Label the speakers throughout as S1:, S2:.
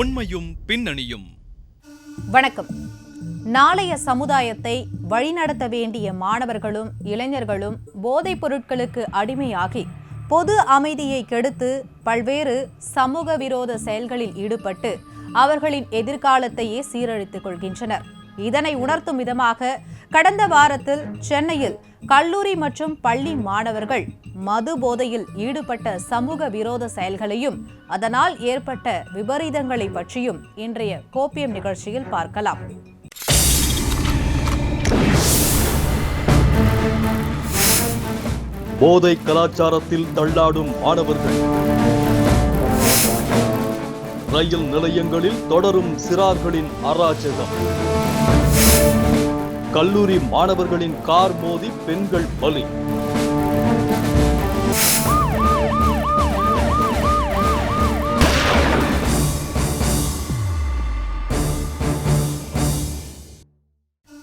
S1: உண்மையும் பின்னணியும்.
S2: வணக்கம். நாளைய சமுதாயத்தை வழிநடத்த வேண்டிய மாணவர்களும் இளைஞர்களும் போதைப் பொருட்களுக்கு அடிமையாகி பொது அமைதியை கெடுத்து பல்வேறு சமூக விரோத செயல்களில் ஈடுபட்டு அவர்களின் எதிர்காலத்தையே சீரழித்துக் கொள்கின்றனர். இதனை உணர்த்தும் விதமாக கடந்த வாரத்தில் சென்னையில் கல்லூரி மற்றும் பள்ளி மாணவர்கள் மது போதையில் ஈடுபட்ட சமூக விரோத செயல்களையும் அதனால் ஏற்பட்ட விபரீதங்களை பற்றியும் இன்றைய கோப்பியம் நிகழ்ச்சியில் பார்க்கலாம்.
S1: போதை கலாச்சாரத்தில் தள்ளாடும் மாணவர்கள். ரயில் நிலையங்களில் தொடரும் சிறார்களின் அராஜகம். கல்லூரி மாணவர்களின் கார் மோதி பெண்கள் பலி.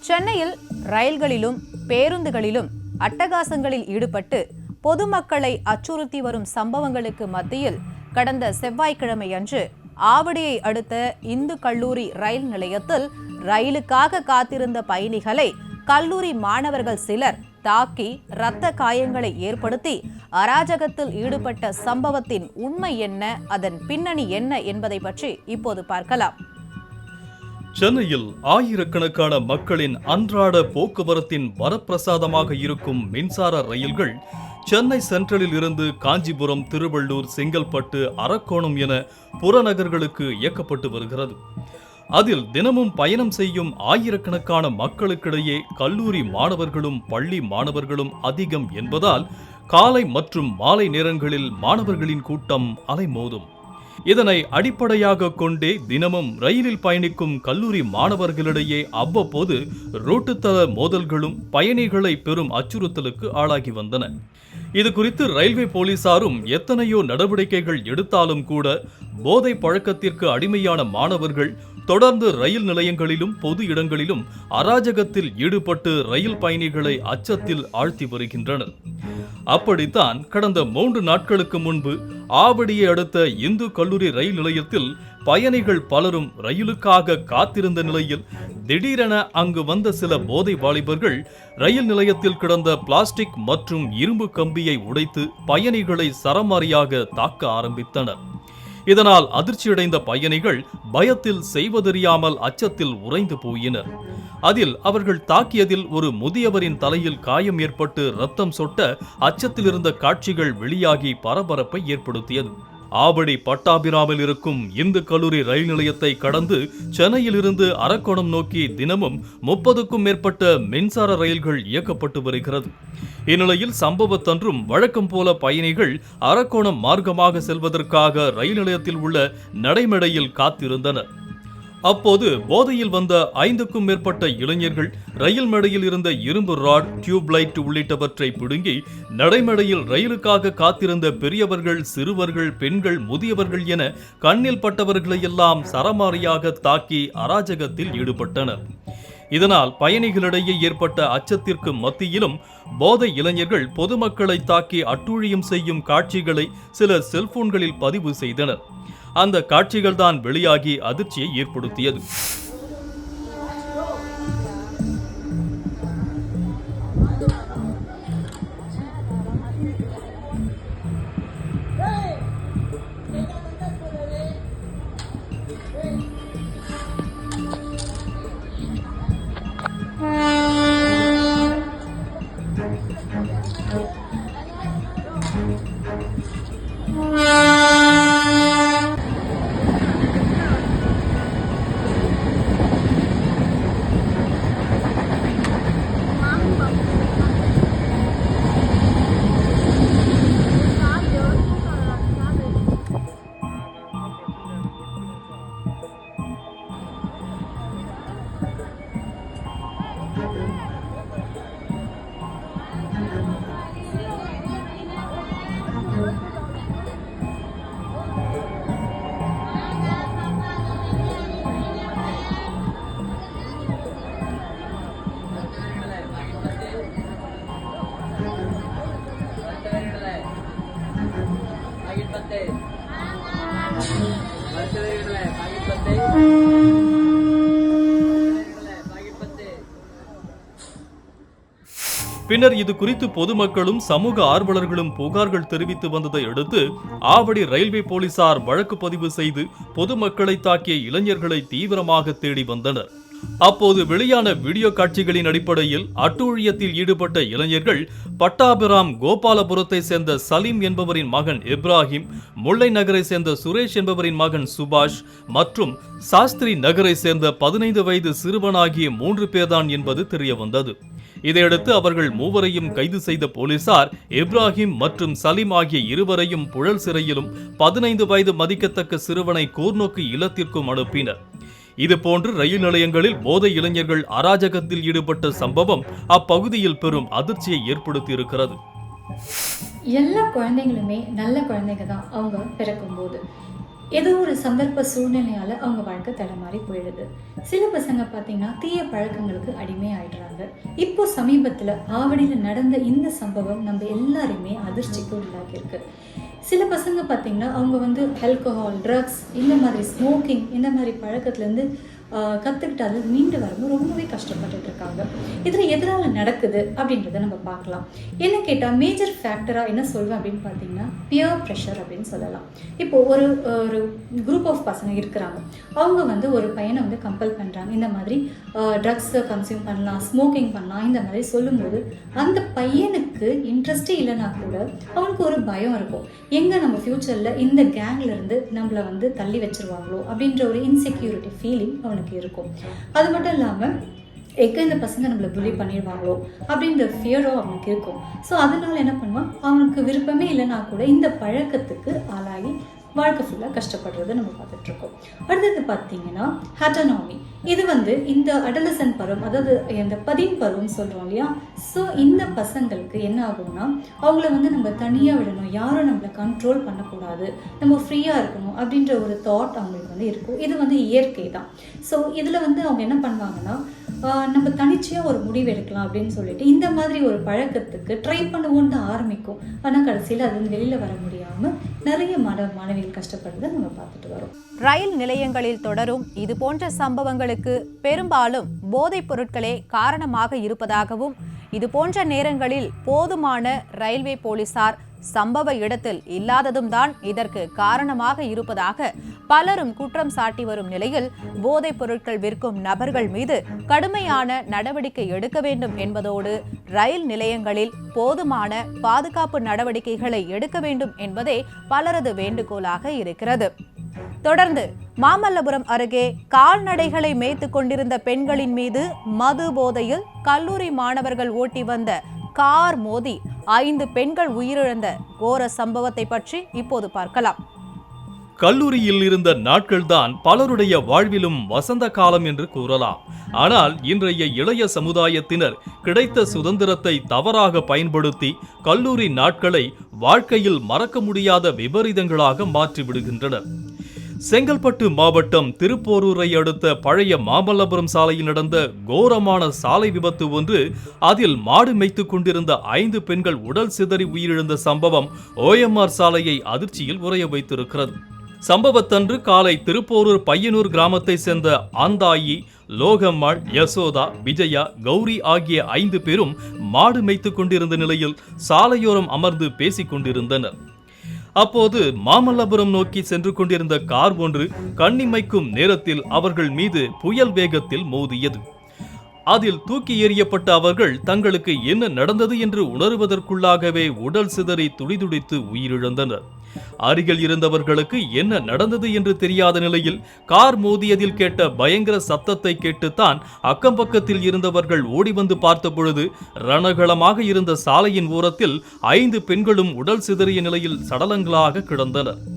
S2: சென்னையில் ரயில்களிலும் பேருந்துகளிலும் அட்டகாசங்களில் ஈடுபட்டு பொதுமக்களை அச்சுறுத்தி வரும் சம்பவங்களுக்கு மத்தியில் கடந்த செவ்வாய்க்கிழமை அன்று ஆவடியை அடுத்த இந்து கல்லூரி ரயில் நிலையத்தில் ரயிலுக்காக காத்திருந்த பயணிகளை கல்லூரி மாணவர்கள் சிலர் தாக்கி இரத்த காயங்களை ஏற்படுத்தி அராஜகத்தில் ஈடுபட்ட சம்பவத்தின் உண்மை என்ன அதன் பின்னணி என்ன என்பதை பற்றி இப்போது பார்க்கலாம்.
S1: சென்னையில் ஆயிரக்கணக்கான மக்களின் அன்றாட போக்குவரத்தின் வரப்பிரசாதமாக இருக்கும் மின்சார ரயில்கள் சென்னை சென்ட்ரலில் இருந்து காஞ்சிபுரம் திருவள்ளூர் செங்கல்பட்டு அரக்கோணம் என புறநகர்களுக்கு இயக்கப்பட்டு வருகிறது. அதில் தினமும் பயணம் செய்யும் ஆயிரக்கணக்கான மக்களுக்கிடையே கல்லூரி மாணவர்களும் பள்ளி மாணவர்களும் அதிகம் என்பதால் காலை மற்றும் மாலை நேரங்களில் மாணவர்களின் கூட்டம் அலைமோதும். இதனை அடிப்படையாக கொண்டே தினமும் ரயிலில் பயணிக்கும் கல்லூரி மாணவர்களிடையே அவ்வப்போது ரோட்டுத்தள மோதல்களும் பயணிகளை பெரும் அச்சுறுத்தலுக்கு ஆளாகி வந்தன. இது குறித்து ரயில்வே போலீசாரும் எத்தனையோ நடவடிக்கைகள் எடுத்தாலும் கூட போதை பழக்கத்திற்கு அடிமையான மாணவர்கள் தொடர்ந்து ரயில் நிலையங்களிலும் பொது இடங்களிலும் அராஜகத்தில் ஈடுபட்டு ரயில் பயணிகளை அச்சத்தில் ஆழ்த்தி வருகின்றனர். அப்படித்தான் கடந்த மூன்று நாட்களுக்கு முன்பு ஆவடியை அடுத்த இந்து கல்லூரி ரயில் நிலையத்தில் பயணிகள் பலரும் ரயிலுக்காக காத்திருந்த நிலையில் திடீரென அங்கு வந்த சில போதை வாலிபர்கள் ரயில் நிலையத்தில் கிடந்த பிளாஸ்டிக் மற்றும் இரும்பு கம்பியை உடைத்து பயணிகளை சரமாரியாக தாக்க ஆரம்பித்தனர். இதனால் அதிர்ச்சியடைந்த பயணிகள் பயத்தில் செய்வதறியாமல் அச்சத்தில் உறைந்து போயினர். அதில் அவர்கள் தாக்கியதில் ஒரு முதியவரின் தலையில் காயம் ஏற்பட்டு ரத்தம் சொட்ட அச்சத்தில் இருந்த காட்சிகள் வெளியாகி பரபரப்பை ஏற்படுத்தியது. ஆவடி பட்டாபிராமில் இருக்கும் இந்து கல்லூரி ரயில் நிலையத்தை கடந்து சென்னையில் இருந்து அரக்கோணம் நோக்கி தினமும் முப்பதுக்கும் மேற்பட்ட மின்சார ரயில்கள் இயக்கப்பட்டு வருகிறது. இந்நிலையில் சம்பவத்தன்றும் வழக்கம் போல பயணிகள் அரக்கோணம் மார்க்கமாக செல்வதற்காக ரயில் நிலையத்தில் உள்ள நடைமேடையில் காத்திருந்தனர். அப்போது போதையில் வந்த ஐந்துக்கும் மேற்பட்ட இளைஞர்கள் ரயில் மேடையில் இருந்த இரும்பு ராட் டியூப் லைட் உள்ளிட்டவற்றை பிடுங்கி நடைமேடையில் ரயிலுக்காக காத்திருந்த பெரியவர்கள் சிறுவர்கள் பெண்கள் முதியவர்கள் என கண்ணில் பட்டவர்களையெல்லாம் சரமாரியாக தாக்கி அராஜகத்தில் ஈடுபட்டனர். இதனால் பயணிகளிடையே ஏற்பட்ட அச்சத்திற்கு மத்தியிலும் போதை இளைஞர்கள் பொதுமக்களை தாக்கி அட்டூழியம் செய்யும் காட்சிகளை சில செல்போன்களில் பதிவு செய்தனர். அந்த காட்சிகள் தான் வெளியாகி அதிர்ச்சியை ஏற்படுத்தியது. பின்னர் இது குறித்து பொதுமக்களும் சமூக ஆர்வலர்களும் புகார்கள் தெரிவித்து வந்ததை அடுத்து ஆவடி ரயில்வே போலீசார் வழக்கு பதிவு செய்து பொதுமக்களை தாக்கிய இளைஞர்களை தீவிரமாக தேடி வந்தனர். அப்போது வெளியான வீடியோ காட்சிகளின் அடிப்படையில் அட்டூழியத்தில் ஈடுபட்ட இளைஞர்கள் பட்டாபிராம் கோபாலபுரத்தை சேர்ந்த சலீம் என்பவரின் மகன் இப்ராஹிம் முல்லை நகரை சேர்ந்த சுரேஷ் என்பவரின் மகன் சுபாஷ் மற்றும் சாஸ்திரி நகரை சேர்ந்த பதினைந்து வயது சிறுவனாகிய மூன்று பேர்தான் என்பது தெரியவந்தது. இதையடுத்து அவர்கள் மூவரையும் கைது செய்த போலீசார் இப்ராஹிம் மற்றும் சலீம் ஆகிய இருவரையும் புழல் சிறையிலும் பதினைந்து வயது மதிக்கத்தக்க சிறுவனை கூர்நோக்கு இல்லத்திற்கும் அனுப்பினர். இதுபோன்று ரயில் நிலையங்களில் போதை இளைஞர்கள் அராஜகத்தில் ஈடுபட்ட சம்பவம் அப்பகுதியில் பெரும் அதிர்ச்சியை ஏற்படுத்தியிருக்கிறது.
S3: எல்லா குழந்தைங்களுமே நல்ல குழந்தைங்க தான் அவங்க பிறக்கும்போது. ஏதோ ஒரு சந்தர்ப்ப சூழ்நிலையால் அவங்க வாழ்க்கை தடமாறி போயிடுது. சில பசங்க பார்த்தீங்கன்னா தீய பழக்கங்களுக்கு அடிமை ஆயிடுறாங்க. இப்போ சமீபத்தில் ஆவடியில் நடந்த இந்த சம்பவம் நம்ம எல்லாருமே அதிர்ச்சிக்கு உள்ளாகியிருக்கு சில பசங்க பார்த்தீங்கன்னா அவங்க வந்து ஆல்கஹால் ட்ரக்ஸ் இந்த மாதிரி ஸ்மோக்கிங் இந்த மாதிரி பழக்கத்துலேருந்து கற்றுக்கிட்டு அது மீண்டு வரும்போது ரொம்பவே கஷ்டப்பட்டுட்டு இருக்காங்க இதில் எதனால் நடக்குது அப்படின்றத நம்ம பார்க்கலாம். என்ன கேட்டால் மேஜர் ஃபேக்டராக என்ன சொல்வேன் அப்படின்னு பார்த்தீங்கன்னா பியர் ப்ரெஷர் அப்படின்னு சொல்லலாம். இப்போ ஒரு ஒரு குரூப் ஆஃப் பசங்க இருக்கிறாங்க. அவங்க வந்து ஒரு பையனை வந்து கம்பல் பண்ணுறாங்க இந்த மாதிரி ட்ரக்ஸை கன்சியூம் பண்ணலாம் ஸ்மோக்கிங் பண்ணலாம் இந்த மாதிரி சொல்லும்போது அந்த பையனுக்கு இன்ட்ரெஸ்டே இல்லைனா கூட அவனுக்கு ஒரு பயம் இருக்கும். எங்கே நம்ம ஃப்யூச்சரில் இந்த கேங்ல இருந்து நம்மளை வந்து தள்ளி வச்சுருவாங்களோ அப்படின்ற ஒரு இன்செக்யூரிட்டி ஃபீலிங் அவனுக்கு இருக்கும். அது மட்டும் இல்லாமல் எங்கே இந்த பசங்க நம்மளை புலி பண்ணிடுவாங்களோ அப்படின்ற ஃபியரோ அவனுக்கு இருக்கும். ஸோ அதனால என்ன பண்ணுவான்? அவனுக்கு விருப்பமே இல்லைனா கூட இந்த பழக்கத்துக்கு ஆளாகி வாழ்க்கை ஃபுல்லாக கஷ்டப்படுறதை நம்ம பார்த்துட்டு இருக்கோம். அடுத்தது பார்த்தீங்கன்னா ஹட்டனாமி இது வந்து இந்த அடலசன் பருவம் அதாவது இந்த பதின் பருவம் சொல்கிறோம் இல்லையா? ஸோ இந்த பசங்களுக்கு என்ன ஆகும்னா அவங்கள வந்து நம்ம தனியாக விடணும். யாரும் நம்மளை கண்ட்ரோல் பண்ணக்கூடாது. நம்ம ஃப்ரீயாக இருக்கணும் அப்படின்ற ஒரு தாட் அவங்களுக்கு வந்து இருக்கும். இது வந்து இயற்கை தான். ஸோ இதில் வந்து அவங்க என்ன பண்ணுவாங்கன்னா நம்ம தனிச்சையாக ஒரு முடிவு எடுக்கலாம் அப்படின்னு சொல்லிட்டு இந்த மாதிரி ஒரு பழக்கத்துக்கு ட்ரை பண்ணுவோன்னு தான் ஆரம்பிக்கும். ஆனால் கடைசியில் அது வந்து வெளியில் வர முடியாமல் நிறைய மாணவ மாணவிகள் கஷ்டப்படுறதை நம்ம பார்த்துட்டு வரோம்.
S2: ரயில் நிலையங்களில் தொடரும் இது போன்ற சம்பவங்களுக்கு பெரும்பாலும் போதைப் பொருட்களே காரணமாக இருப்பதாகவும் இது போன்ற நேரங்களில் போதுமான ரயில்வே போலீசார் சம்பவ இடத்தில் இல்லாததும் தான் இதற்கு காரணமாக இருப்பதாக பலரும் குற்றம் சாட்டி வரும் நிலையில் போதைப் பொருட்கள் விற்கும் நபர்கள் மீது கடுமையான நடவடிக்கை எடுக்க வேண்டும் என்பதோடு ரயில் நிலையங்களில் போதுமான பாதுகாப்பு நடவடிக்கைகளை எடுக்க வேண்டும் என்பதே பலரது வேண்டுகோளாக இருக்கிறது. தொடர்ந்து மாமல்லபுரம் அருகே கால்நடைகளை மேய்த்துக் கொண்டிருந்த பெண்களின் மீது மது போதையில் கல்லூரி மாணவர்கள் ஓட்டி வந்த கார் மோதி ஐந்து பெண்கள் உயிரிழந்த கோர சம்பவத்தை பற்றி இப்போது பார்க்கலாம்.
S1: கல்லூரியில் இருந்த நாட்கள்தான் பலருடைய வாழ்விலும் வசந்த காலம் என்று கூறலாம். ஆனால் இன்றைய இளைய சமுதாயத்தினர் கிடைத்த சுதந்திரத்தை தவறாக பயன்படுத்தி கல்லூரி நாட்களை வாழ்க்கையில் மறக்க முடியாத விபரீதங்களாக மாற்றிவிடுகின்றனர். செங்கல்பட்டு மாவட்டம் திருப்போரூரை அடுத்த பழைய மாமல்லபுரம் சாலையில் நடந்த கோரமான சாலை விபத்து ஒன்று அதில் மாடு மேய்த்துக் கொண்டிருந்த ஐந்து பெண்கள் உடல் சிதறி உயிரிழந்த சம்பவம் ஓஎம்ஆர் சாலையை அதிர்ச்சியில் உறைய வைத்திருக்கிறது. சம்பவத்தன்று காலை திருப்போரூர் பையனூர் கிராமத்தை சேர்ந்த ஆந்தாயி லோகம்மாள் யசோதா விஜயா கௌரி ஆகிய ஐந்து பேரும் மாடு மேய்த்துக் கொண்டிருந்த நிலையில் சாலையோரம் அமர்ந்து பேசிக் கொண்டிருந்தனர். அப்போது மாமல்லபுரம் நோக்கி சென்று கொண்டிருந்த கார் ஒன்று கண்ணிமைக்கும் நேரத்தில் அவர்கள் மீது புயல் வேகத்தில் மோதியது. அதில் தூக்கி எறியப்பட்ட அவர்கள் தங்களுக்கு என்ன நடந்தது என்று உணருவதற்குள்ளாகவே உடல் சிதறி துடிதுடித்து உயிரிழந்தனர். அருகில் இருந்தவர்களுக்கு என்ன நடந்தது என்று தெரியாத நிலையில் கார் மோதியதில் கேட்ட பயங்கர சத்தத்தை கேட்டுத்தான் அக்கம் பக்கத்தில் இருந்தவர்கள் ஓடி வந்து பார்த்த பொழுது ரணகளமாக இருந்த சாலையின் ஓரத்தில் ஐந்து பெண்களும் உடல் சிதறிய நிலையில் சடலங்களாக கிடந்தனர்.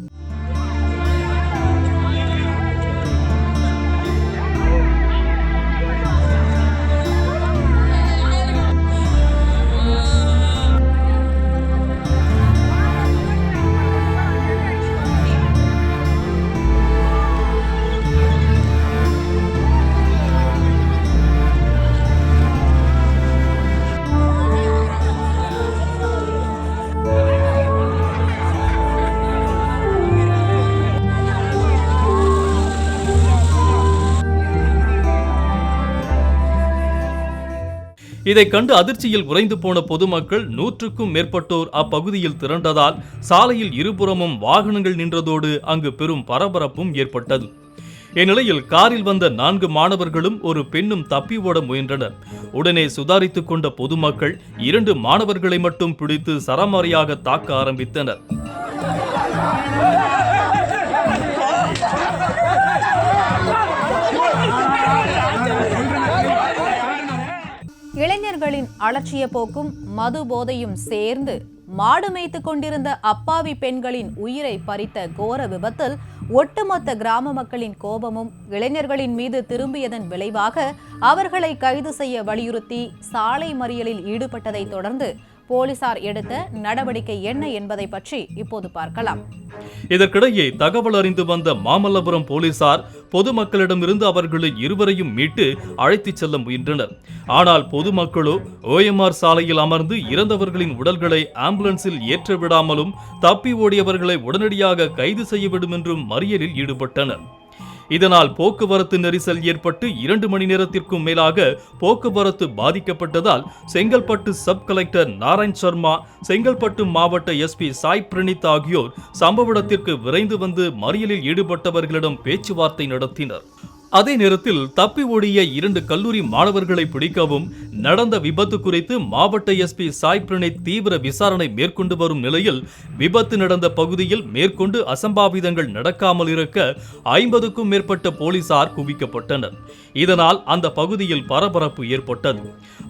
S1: இதை கண்டு அதிர்ச்சியில் உறைந்து போன பொதுமக்கள் நூற்றுக்கும் மேற்பட்டோர் அப்பகுதியில் திரண்டதால் சாலையில் இருபுறமும் வாகனங்கள் நின்றதோடு அங்கு பெரும் பரபரப்பும் ஏற்பட்டது. இந்நிலையில் காரில் வந்த நான்கு மாணவர்களும் ஒரு பெண்ணும் தப்பி ஓட முயன்றனர். உடனே சுதாரித்துக் கொண்ட பொதுமக்கள் இரண்டு மாணவர்களை மட்டும் பிடித்து சரமாரியாக தாக்க ஆரம்பித்தனர்.
S2: இளைஞர்களின் அலட்சிய போக்கும் மது போதையும் சேர்ந்து மாடு மேய்த்து கொண்டிருந்த அப்பாவி பெண்களின் உயிரை பறித்த கோர விபத்தில் ஒட்டுமொத்த கிராம மக்களின் கோபமும் இளைஞர்களின் மீது திரும்பியதன் விளைவாக அவர்களை கைது செய்ய வலியுறுத்தி சாலை மறியலில் ஈடுபட்டதைத் தொடர்ந்து போலீசார் எடுத்த நடவடிக்கை என்ன என்பதை பற்றி இப்போது பார்க்கலாம்.
S1: இதற்கிடையே தகவல் அறிந்து வந்த மாமல்லபுரம் போலீசார் பொதுமக்களிடமிருந்து அவர்களை இருவரையும் மீட்டு அழைத்துச் செல்ல முயன்றனர். ஆனால் பொதுமக்களோ ஓஎம்ஆர் சாலையில் அமர்ந்து இறந்தவர்களின் உடல்களை ஆம்புலன்ஸில் ஏற்ற விடாமலும் தப்பி ஓடியவர்களை உடனடியாக கைது செய்ய வேண்டும் என்றும் மறியலில் ஈடுபட்டனர். இதனால் போக்குவரத்து நெரிசல் ஏற்பட்டு இரண்டு மணி நேரத்திற்கும் மேலாக போக்குவரத்து பாதிக்கப்பட்டதால் செங்கல்பட்டு சப் கலெக்டர் நாராயண் சர்மா செங்கல்பட்டு மாவட்ட எஸ்பி சாய் பிரணீத் ஆகியோர் சம்பவ இடத்திற்கு விரைந்து வந்து மறியலில் ஈடுபட்டவர்களிடம் பேச்சுவார்த்தை நடத்தினர். அதே நேரத்தில் தப்பி ஓடிய இரண்டு கல்லூரி மாணவர்களை பிடிக்கவும் நடந்த விபத்து குறித்து மாவட்ட எஸ்பி சாய் பிரணீத் தீவிர விசாரணை மேற்கொண்டு வரும் நிலையில் விபத்து நடந்த பகுதியில் மேற்கொண்டு அசம்பாவிதங்கள் நடக்காமல் இருக்க ஐம்பதுக்கும் மேற்பட்ட போலீசார் குவிக்கப்பட்டனர். இதனால் அந்த பகுதியில் பரபரப்பு ஏற்பட்டது.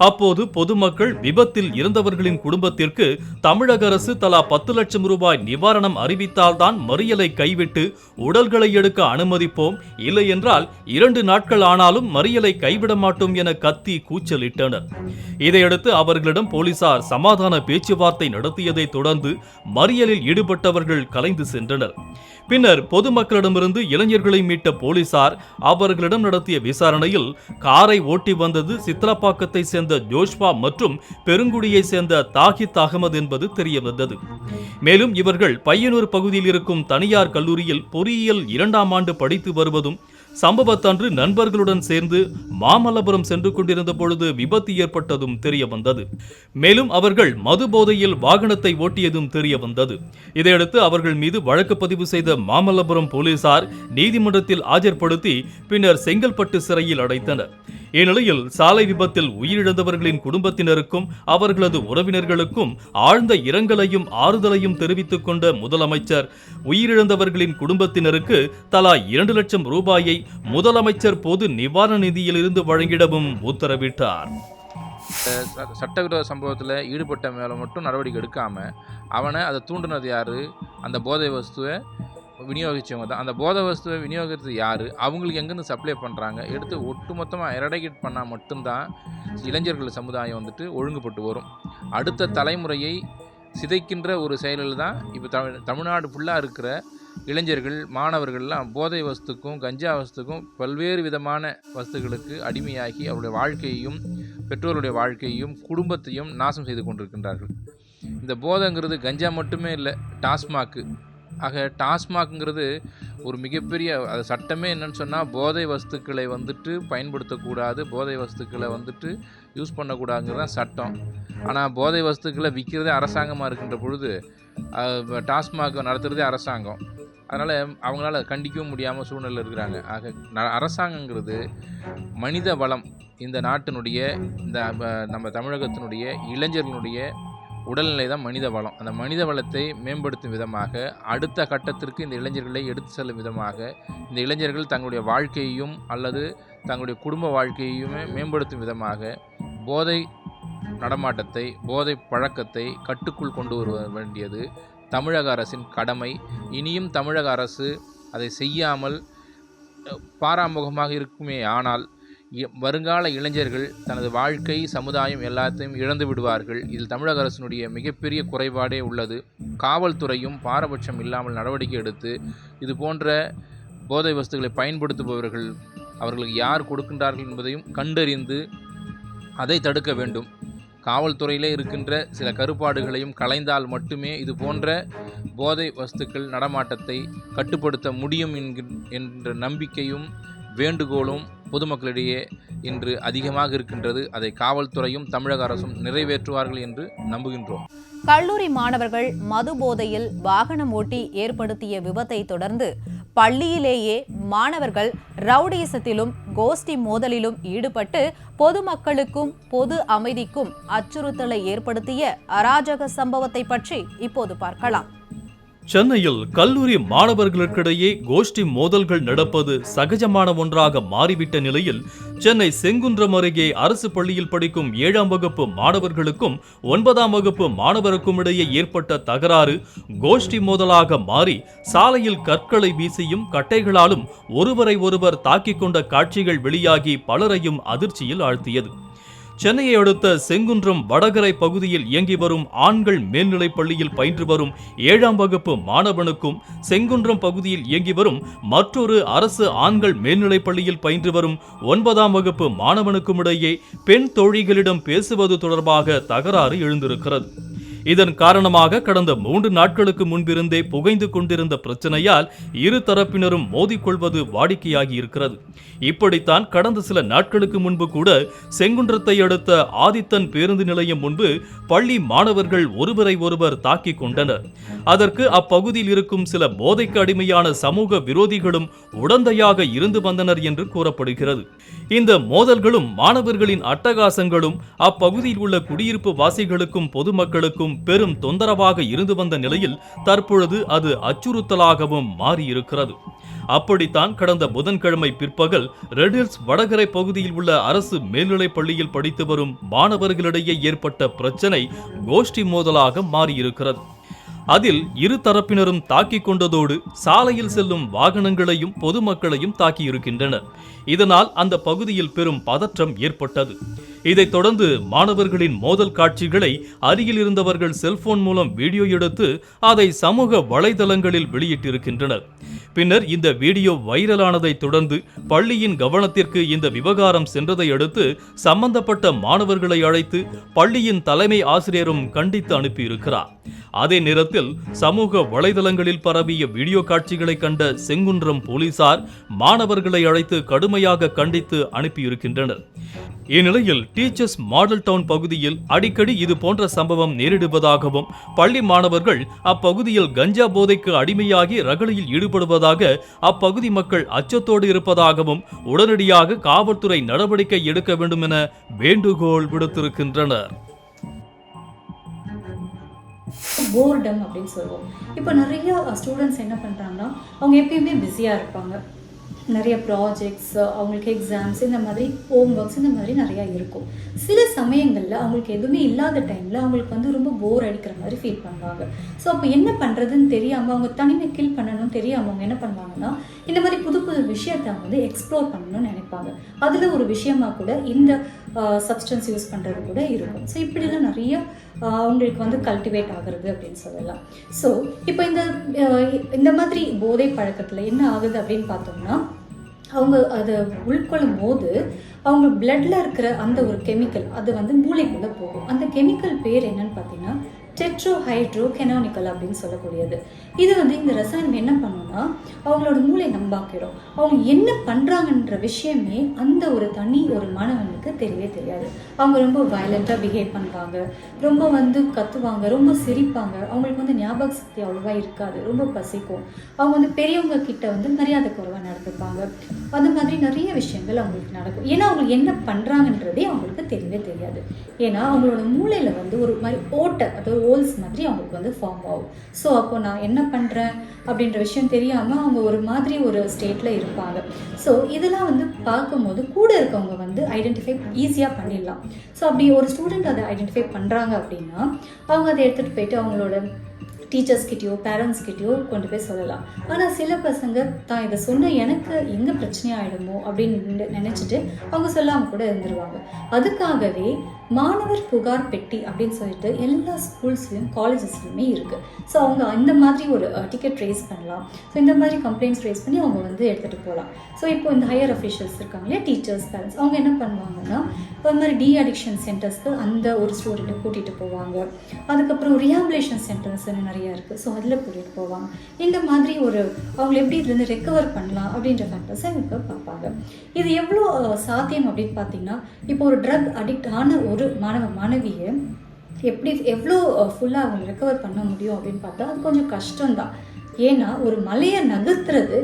S1: அப்போது பொதுமக்கள் விபத்தில் இறந்தவர்களின் குடும்பத்திற்கு தமிழக அரசு தலா பத்து லட்சம் ரூபாய் நிவாரணம் அறிவித்தால்தான் மறியலை கைவிட்டு உடல்களை எடுக்க அனுமதிப்போம் இல்லை என்றால் இரண்டு நாட்கள் ஆனாலும் மறியலை கைவிட மாட்டோம் என கத்தி கூச்சலிட்டனர். இதையடுத்து அவர்களிடம் போலீசார் சமாதான பேச்சுவார்த்தை நடத்தியதை தொடர்ந்து மறியலில் ஈடுபட்டவர்கள் கலைந்து சென்றனர். பின்னர் பொதுமக்களிடமிருந்து இளைஞர்களை மீட்ட போலீசார் அவர்களிடம் நடத்திய விசாரணையில் காரை ஓட்டி வந்தது சித்ராப்பாக்கத்தை சேர்ந்த ஜோஷ்வா மற்றும் பெருங்குடியை சேர்ந்த தாகித் அகமது என்பது தெரியவந்தது. மேலும் இவர்கள் பையனூர் பகுதியில் இருக்கும் தனியார் கல்லூரியில் பொறியியல் இரண்டாம் ஆண்டு படித்து வருவதும் சம்பவத்தன்று நண்பர்களுடன் சேர்ந்து மாமல்லபுரம் சென்று கொண்டிருந்த பொழுது விபத்து ஏற்பட்டதும் தெரிய வந்தது. மேலும் அவர்கள் மது போதையில் வாகனத்தை ஓட்டியதும் தெரிய வந்தது. இதையடுத்து அவர்கள் மீது வழக்கு பதிவு செய்த மாமல்லபுரம் போலீசார் நீதிமன்றத்தில் ஆஜர்படுத்தி பின்னர் செங்கல்பட்டு சிறையில் அடைத்தனர். இந்நிலையில் சாலை விபத்தில் உயிரிழந்தவர்களின் குடும்பத்தினருக்கும் அவர்களது உறவினர்களுக்கும் ஆழ்ந்த இரங்கலையும் ஆறுதலையும் தெரிவித்துக் கொண்ட முதலமைச்சர் உயிரிழந்தவர்களின் குடும்பத்தினருக்கு தலா இரண்டு லட்சம் ரூபாயை முதலமைச்சர் பொது நிவாரண நிதியிலிருந்து வழங்கிடவும் உத்தரவிட்டார்.
S4: சட்டவிரோத சம்பவத்தில் ஈடுபட்ட மேலே மட்டும் நடவடிக்கை எடுக்காமல் அவனை அதை தூண்டினது யார்? அந்த போதை வஸ்துவை விநியோகிச்சவங்க தான். அந்த போத வஸ்துவை விநியோகிக்கிறது யார்? அவங்களுக்கு எங்கேருந்து சப்ளை பண்ணுறாங்க எடுத்து ஒட்டுமொத்தமாக எரடிகேட் பண்ணால் மட்டும்தான் இளைஞர்கள் சமுதாயம் வந்துட்டு ஒழுங்குபட்டு வரும். அடுத்த தலைமுறையை சிதைக்கின்ற ஒரு செயலில் தான் இப்போ தமிழ் தமிழ்நாடு ஃபுல்லாக இருக்கிற இளைஞர்கள் மாணவர்கள்லாம் போதை வஸ்துக்கும் கஞ்சா வஸ்துக்கும் பல்வேறு விதமான வஸ்துகளுக்கு அடிமையாகி அவருடைய வாழ்க்கையையும் பெற்றோருடைய வாழ்க்கையையும் குடும்பத்தையும் நாசம் செய்து கொண்டிருக்கின்றார்கள். இந்த போதைங்கிறது கஞ்சா மட்டுமே இல்லை டாஸ்மாக்கு ஆக டாஸ்மாக்ங்கிறது ஒரு மிகப்பெரிய அது சட்டமே என்னன்னு சொன்னால் போதை வஸ்துக்களை வந்துட்டு பயன்படுத்தக்கூடாது போதை வஸ்துக்களை வந்துட்டு யூஸ் பண்ணக்கூடாதுங்கிறது தான் சட்டம். ஆனால் போதை வஸ்துக்களை விற்கிறதே அரசாங்கமாக இருக்கின்ற பொழுது டாஸ்மாக் நடத்துகிறதே அரசாங்கம். அதனால் அவங்களால கண்டிக்கவும் முடியாமல் சூழ்நிலை இருக்கிறாங்க. ஆக ந- அரசாங்கங்கிறது மனித வளம் இந்த நாட்டினுடைய இந்த நம்ம தமிழகத்தினுடைய இளைஞர்களுடைய உடல்நிலை தான் மனித வளம். அந்த மனித வளத்தை மேம்படுத்தும் விதமாக அடுத்த கட்டத்திற்கு இந்த இளைஞர்களை எடுத்து செல்லும் விதமாக இந்த இளைஞர்கள் தங்களுடைய வாழ்க்கையையும் அல்லது தங்களுடைய குடும்ப வாழ்க்கையுமே மேம்படுத்தும் விதமாக போதை நடமாட்டத்தை போதை பழக்கத்தை கட்டுக்குள் கொண்டு வர வேண்டியது தமிழக அரசின் கடமை. இனியும் தமிழக அரசு அதை செய்யாமல் பாராமுகமாக இருக்குமே ஆனால் வருங்கால இளைஞர்கள் தனது வாழ்க்கை சமுதாயம் எல்லாத்தையும் இழந்து விடுவார்கள். இதில் தமிழக அரசினுடைய மிகப்பெரிய குறைபாடே உள்ளது. காவல்துறையும் பாரபட்சம் இல்லாமல் நடவடிக்கை எடுத்து இது போன்ற போதை வஸ்துகளை பயன்படுத்துபவர்கள் அவர்களுக்கு யார் கொடுக்கின்றார்கள் என்பதையும் கண்டறிந்து அதை தடுக்க வேண்டும். காவல்துறையிலே இருக்கின்ற சில கருப்பாடுகளையும் களைந்தால் மட்டுமே இது போன்ற போதை வஸ்துக்கள் நடமாட்டத்தை கட்டுப்படுத்த முடியும் என்கின் என்ற நம்பிக்கையும் வேண்டுகோளும் பொதுமக்களிடையே இன்று அதிகமாக இருக்கின்றது. அதை காவல்துறையும் தமிழக அரசும் நிறைவேற்றுவார்கள் என்று நம்புகின்றோம்.
S2: கல்லூரி மாணவர்கள் மது போதையில் வாகனம் ஓட்டி ஏற்படுத்திய விபத்தை தொடர்ந்து பள்ளியிலேயே மாணவர்கள் ரவுடிசத்திலும் கோஷ்டி மோதலிலும் ஈடுபட்டு பொதுமக்களுக்கும் பொது அமைதிக்கும் அச்சுறுத்தலை ஏற்படுத்திய அராஜக சம்பவத்தை பற்றி இப்போது பார்க்கலாம்.
S1: சென்னையில் கல்லூரி மாணவர்களுக்கிடையே கோஷ்டி மோதல்கள் நடப்பது சகஜமான ஒன்றாக மாறிவிட்ட நிலையில் சென்னை செங்குன்றம் அருகே அரசு பள்ளியில் படிக்கும் ஏழாம் வகுப்பு மாணவர்களுக்கும் ஒன்பதாம் வகுப்பு மாணவருக்கும் இடையே ஏற்பட்ட தகராறு கோஷ்டி மோதலாக மாறி சாலையில் கற்களை வீசியும் கட்டைகளாலும் ஒருவரை ஒருவர் தாக்கிக் கொண்ட காட்சிகள் வெளியாகி பலரையும் அதிர்ச்சியில் ஆழ்த்தியது. சென்னையை அடுத்த செங்குன்றம் வடகரை பகுதியில் இயங்கி வரும் ஆண்கள் மேல்நிலைப் பள்ளியில் பயின்று வரும் ஏழாம் வகுப்பு மாணவனுக்கும் செங்குன்றம் பகுதியில் இயங்கி வரும் மற்றொரு அரசு ஆண்கள் மேல்நிலைப் பள்ளியில் பயின்று வரும் ஒன்பதாம் வகுப்பு மாணவனுக்கும் இடையே பெண் தோழிகளிடம் பேசுவது தொடர்பாக தகராறு எழுந்திருக்கிறது. இதன் காரணமாக கடந்த மூன்று நாட்களுக்கு முன்பிருந்தே புகைந்து கொண்டிருந்த பிரச்சனையால் இரு தரப்பினரும் மோதிக்கொள்வது வாடிக்கையாகி இருக்கிறது. இப்படித்தான் கடந்த சில நாட்களுக்கு முன்பு கூட செங்குன்றத்தை அடுத்த ஆதித்தன் பேருந்து நிலையம் முன்பு பள்ளி மாணவர்கள் ஒருவரை ஒருவர் தாக்கிக் கொண்டனர். அதற்கு அப்பகுதியில் இருக்கும் சில போதைக்கு அடிமையான சமூக விரோதிகளும் உடந்தையாக இருந்து வந்தனர் என்று கூறப்படுகிறது. இந்த மோதல்களும் மாணவர்களின் அட்டகாசங்களும் அப்பகுதியில் உள்ள குடியிருப்பு வாசிகளுக்கும் பொதுமக்களுக்கும் பெரும் தொந்தரவாக இருந்து வந்த நிலையில் தற்பொழுது அது அச்சுறுத்தலாகவும் மாறியிருக்கிறது. அப்படித்தான் கடந்த புதன்கிழமை பிற்பகல் ரெடில்ஸ் வடகரை பகுதியில் உள்ள அரசு மேல்நிலைப் பள்ளியில் படித்து வரும் மாணவர்களிடையே ஏற்பட்ட பிரச்சனை கோஷ்டி மோதலாக மாறியிருக்கிறது. அதில் இரு தரப்பினரும் தாக்கிக் கொண்டதோடு சாலையில் செல்லும் வாகனங்களையும் பொதுமக்களையும் தாக்கியிருக்கின்றனர். இதனால் அந்த பகுதியில் பெரும் பதற்றம் ஏற்பட்டது. இதைத் தொடர்ந்து மாணவர்களின் மோதல் காட்சிகளை அருகில் இருந்தவர்கள் செல்போன் மூலம் வீடியோ எடுத்து அதை சமூக வலைதளங்களில் வெளியிட்டிருக்கின்றனர். பின்னர் இந்த வீடியோ வைரலானதை தொடர்ந்து பள்ளியின் கவனத்திற்கு இந்த விவகாரம் சென்றதை அடுத்து சம்பந்தப்பட்ட மாணவர்களை அழைத்து பள்ளியின் தலைமை ஆசிரியரும் கண்டித்து அனுப்பியிருக்கிறார். அதே நேரத்தில் சமூக வலைதளங்களில் பரவிய வீடியோ காட்சிகளை கண்ட செங்குன்றம் போலீசார் மாணவர்களை அழைத்து கடுமையாக கண்டித்து அனுப்பியிருக்கின்றனர். இந்நிலையில் டீச்சர்ஸ் மாடல் டவுன் பகுதியில் அடிக்கடி இது போன்ற சம்பவம் நேரிடுவதாகவும் பள்ளி மாணவர்கள் அப்பகுதியில் கஞ்சா போதைக்கு அடிமையாகி ரகளையில் ஈடுபடுவதாக அப்பகுதி மக்கள் அச்சத்தோடு இருப்பதாகவும் உடனடியாக காவல்துறை நடவடிக்கை எடுக்க வேண்டும் என வேண்டுகோள் விடுத்திருக்கின்றனர்.
S3: போர்டம் அப்படின்னு சொல்லுவோம். இப்போ நிறைய uh, ஸ்டூடெண்ட்ஸ் என்ன பண்ணுறாங்கன்னா அவங்க எப்பயுமே பிஸியாக இருப்பாங்க. நிறைய ப்ராஜெக்ட்ஸ் அவங்களுக்கு எக்ஸாம்ஸ் இந்த மாதிரி ஹோம் ஒர்க்ஸ் இந்த மாதிரி நிறையா இருக்கும். சில சமயங்களில் அவங்களுக்கு எதுவுமே இல்லாத டைமில் அவங்களுக்கு வந்து ரொம்ப போர் அடிக்கிற மாதிரி ஃபீல் பண்ணுவாங்க. ஸோ அப்போ என்ன பண்ணுறதுன்னு தெரியாமல் அவங்க தனிமை கில் பண்ணணும்னு தெரியாமல் அவங்க என்ன பண்ணுவாங்கன்னா இந்த மாதிரி புது புது விஷயத்தை வந்து எக்ஸ்ப்ளோர் பண்ணணும்னு நினைப்பாங்க. அதில் ஒரு விஷயமாக கூட இந்த சப்ஸ்டன்ஸ் யூஸ் பண்ணுறது கூட இருக்கும். ஸோ இப்படிலாம் நிறைய அவங்களுக்கு வந்து கல்டிவேட் ஆகுறது அப்படின்னு சொல்லலாம். ஸோ இப்போ இந்த இந்த மாதிரி போதை பழக்கத்தில் என்ன ஆகுது அப்படின்னு பார்த்தோம்னா அவங்க அதை உள்கொள்ளும் போது அவங்க பிளட்ல இருக்கிற அந்த ஒரு கெமிக்கல் அது வந்து மூளைக்குள்ளே போகும். அந்த கெமிக்கல் பேர் என்னன்னு பார்த்தீங்கன்னா டெட்ரோ ஹைட்ரோ கெனானிக்கல் அப்படின்னு சொல்லக்கூடியது. இது வந்து இந்த ரசாயனம் என்ன பண்ணும்னா அவங்களோட மூளை நம்பாக்கிடும். அவங்க என்ன பண்ணுறாங்கன்ற விஷயமே அந்த ஒரு தனி ஒரு மாணவனுக்கு தெரியவே தெரியாது. அவங்க ரொம்ப வயலண்ட்டாக பிஹேவ் பண்ணுவாங்க ரொம்ப வந்து கத்துவாங்க ரொம்ப சிரிப்பாங்க. அவங்களுக்கு வந்து ஞாபக சக்தி அவ்வளோவா இருக்காது. ரொம்ப பசிக்கும். அவங்க வந்து பெரியவங்க கிட்ட வந்து மரியாதை குறைவாக நடந்துப்பாங்க. அந்த மாதிரி நிறைய விஷயங்கள் அவங்களுக்கு நடக்கும். ஏன்னா அவங்க என்ன பண்ணுறாங்கன்றதே அவங்களுக்கு தெரியும் தெரியவே தெரியாது. ஏன்னா அவங்களோட மூளையில் வந்து ஒரு மாதிரி ஓட்டை அதாவது ஹோல்ஸ் மாதிரி அவங்களுக்கு வந்து ஃபார்ம் ஆகும். ஸோ அப்போ நான் என்ன பண்ணுறேன் அப்படின்ற விஷயம் தெரியாமல் அவங்க ஒரு மாதிரி ஒரு ஸ்டேட்டில் இருப்பாங்க. ஸோ இதெல்லாம் வந்து பார்க்கும்போது கூட இருக்கவங்க வந்து ஐடென்டிஃபை ஈஸியாக பண்ணிடலாம். ஸோ அப்படி ஒரு ஸ்டூடெண்ட் அதை ஐடென்டிஃபை பண்ணுறாங்க அப்படின்னா அவங்க அதை எடுத்துகிட்டு போயிட்டு அவங்களோட டீச்சர்ஸ்கிட்டயோ பேரண்ட்ஸ்கிட்டயோ கொண்டு போய் சொல்லலாம். ஆனால் சில பசங்க தான் இதை சொன்ன எனக்கு எங்கே பிரச்சனை ஆகிடுமோ அப்படின்னு நினச்சிட்டு அவங்க சொல்லாமல் கூட இருந்துருவாங்க. அதுக்காகவே மாணவர் புகார் பெட்டி அப்படின்னு சொல்லிட்டு எல்லா ஸ்கூல்ஸ்லையும் காலேஜஸ்லையுமே இருக்குது ஸோ அவங்க இந்த மாதிரி ஒரு டிக்கெட் ரைஸ் பண்ணலாம். ஸோ இந்த மாதிரி கம்ப்ளைண்ட்ஸ் ரைஸ் பண்ணி அவங்க வந்து எடுத்துகிட்டு போகலாம் ஸோ இப்போ இந்த ஹையர் அஃபிஷியல்ஸ் இருக்காங்க இல்லையா டீச்சர்ஸ் பேரண்ட்ஸ் அவங்க என்ன பண்ணுவாங்கன்னா ஒரு மாதிரி டி அடிக்ஷன் சென்டர்ஸ்க்கு அந்த ஒரு ஸ்டூடெண்ட்டை கூட்டிகிட்டு போவாங்க. அதுக்கப்புறம் ரிஹாபிலேஷன் சென்டர்ஸ்னு நிறைய நிறையா இருக்குது ஸோ அதில் கூட்டிகிட்டு போவாங்க. இந்த மாதிரி ஒரு அவங்கள எப்படி இதுலேருந்து ரெக்கவர் பண்ணலாம் அப்படின்ற ஃபேக்டர்ஸை இவங்க பார்ப்பாங்க. இது எவ்வளோ சாத்தியம் அப்படின்னு பார்த்தீங்கன்னா இப்போ ஒரு ட்ரக் அடிக்ட் ஆன ஒரு மாணவ மாணவியை எப்படி எவ்வளோ ஃபுல்லாக அவங்க ரெக்கவர் பண்ண முடியும் அப்படின்னு பார்த்தா அது கொஞ்சம் கஷ்டம்தான். ஏன்னா ஒரு மலையை நகர்த்துறது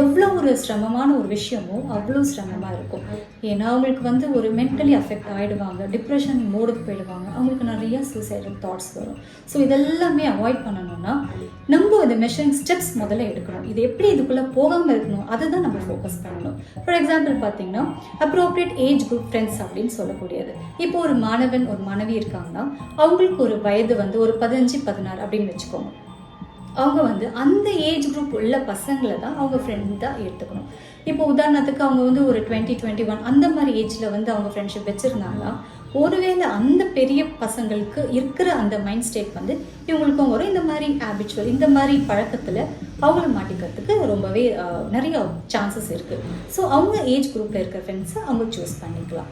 S3: எவ்வளோ ஒரு சிரமமான ஒரு விஷயமோ அவ்வளோ சிரமமாக இருக்கும். ஏன்னா அவங்களுக்கு வந்து ஒரு மென்டலி அஃபெக்ட் ஆகிடுவாங்க டிப்ரெஷன் மோடுக்கு போயிடுவாங்க. அவங்களுக்கு நிறைய சூசைடல் தாட்ஸ் வரும். ஸோ இதெல்லாமே அவாய்ட் பண்ணணும்னா நம்ம இந்த மெஷரிங் ஸ்டெப்ஸ் முதல்ல எடுக்கணும். இது எப்படி இதுக்குள்ளே போகாமல் இருக்கணும்? அதை தான் நம்ம ஃபோக்கஸ் பண்ணணும். ஃபார் எக்ஸாம்பிள் பார்த்தீங்கன்னா அப்ரோப்ரியேட் ஏஜ் குரூப் ஃப்ரெண்ட்ஸ் அப்படின்னு சொல்லக்கூடியது. இப்போ ஒரு மாணவன் ஒரு மாணவி இருக்காங்கன்னா அவங்களுக்கு ஒரு வயது வந்து ஒரு பதினஞ்சு பதினாறு அப்படின்னு வச்சுக்கோங்க. அவங்க வந்து அந்த ஏஜ் குரூப் உள்ள பசங்களை தான் அவங்க ஃப்ரெண்ட் தான் எடுத்துக்கணும் இப்போ உதாரணத்துக்கு அவங்க வந்து ஒரு டுவெண்ட்டி டுவெண்ட்டி ஒன் அந்த மாதிரி ஏஜில் வந்து அவங்க ஃப்ரெண்ட்ஷிப் வச்சுருந்தாங்கன்னா ஒருவேளை அந்த பெரிய பசங்களுக்கு இருக்கிற அந்த மைண்ட் ஸ்டேட் வந்து இவங்களுக்கும் வரும். இந்த மாதிரி ஹேபிச்சுவல் இந்த மாதிரி பழக்கத்தில் அவங்கள மாட்டிக்கிறதுக்கு ரொம்பவே நிறைய சான்சஸ் இருக்குது ஸோ அவங்க ஏஜ் குரூப்பில் இருக்கிற ஃப்ரெண்ட்ஸை அவங்க சூஸ் பண்ணிக்கலாம்.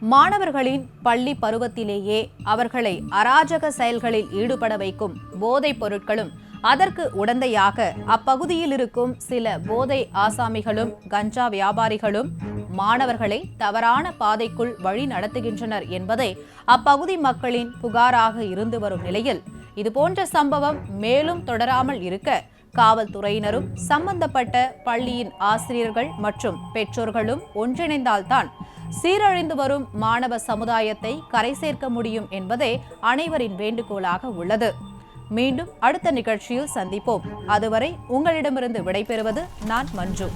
S2: மாணவர்களின் பள்ளி பருவத்திலேயே அவர்களை அராஜக செயல்களில் ஈடுபட வைக்கும் போதைப் பொருட்களும் அதற்கு உடந்தையாக அப்பகுதியில் இருக்கும் சில போதை ஆசாமிகளும் கஞ்சா வியாபாரிகளும் மாணவர்களை தவறான பாதைக்குள் வழி நடத்துகின்றனர் என்பதை அப்பகுதி மக்களின் புகாராக இருந்து வரும் நிலையில். இதுபோன்ற சம்பவம் மேலும் தொடராமல் இருக்க காவல்துறையினரும் சம்பந்தப்பட்ட பள்ளியின் ஆசிரியர்கள் மற்றும் பெற்றோர்களும் ஒன்றிணைந்தால்தான் சீரழிந்து வரும் மாணவ சமுதாயத்தை கரை சேர்க்க முடியும் என்பதே அனைவரின் வேண்டுகோளாக உள்ளது. மீண்டும் அடுத்த நிகழ்ச்சியில் சந்திப்போம். அதுவரை உங்களிடமிருந்து விடைபெறுவது நான் மஞ்சு.